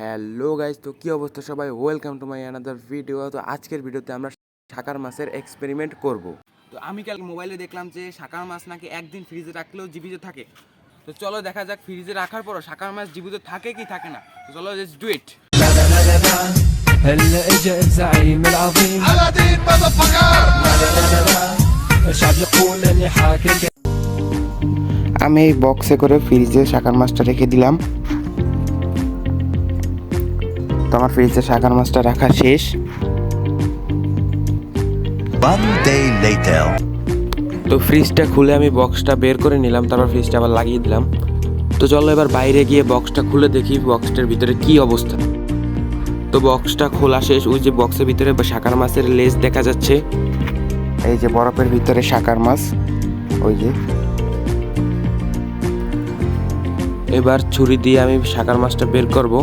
Hello guys তো কী অবস্থা সবাই welcome to my another video তো আজকের ভিডিওতে আমরা শাকার মাছের এক্সপেরিমেন্ট করব তো আমি কাল মোবাইলে দেখলাম যে শাকার মাছ নাকি একদিন ফ্রিজে রাখলেও জীবিত থাকে তো চলো দেখা যাক ফ্রিজে রাখার পরও শাকার মাছ জীবিত থাকে কি থাকে না তো চলো লেটস ডু ইট هلا اجا الزعيم العظيم الشعب يقول اني حاكم আমি এই বক্সে করে ফ্রিজে শাকার মাছটা রেখে দিলাম তো আমার ফ্রিজে শাকার মাছটা রাখা শেষ। One day later. তো ফ্রিজটা খুলে আমি বক্সটা বের করে নিলাম তারপর ফ্রিজটা আবার লাগিয়ে দিলাম। তো চলো এবার বাইরে গিয়ে বক্সটা খুলে দেখি বক্সটার ভিতরে কি অবস্থা। তো বক্সটা খোলা শেষ ওই যে বক্সের ভিতরে শাকার মাছের লেজ দেখা যাচ্ছে। এই যে বরফের ভিতরে শাকার মাছ ওই যে। এবার ছুরি দিয়ে আমি শাকার মাছটা বের করব।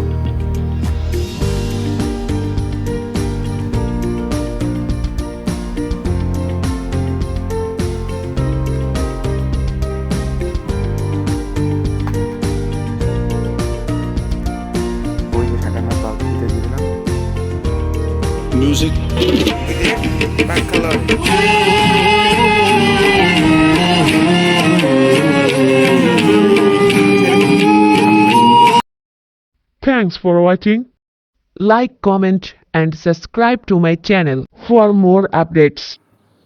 music. Thanks for watching. Like, comment and subscribe to my channel for more updates.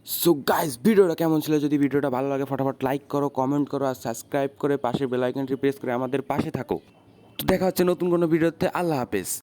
So guys ভিডিওটা কেমন ছিল যদি ভিডিওটা ভালো লাগে ফটাফট লাইক করো কমেন্ট করো আর সাবস্ক্রাইব করে পাশে বেলাইকনটি প্রেস করে আমাদের পাশে থাকো তো দেখা হচ্ছে নতুন কোনো ভিডিওতে আল্লাহ হাফেজ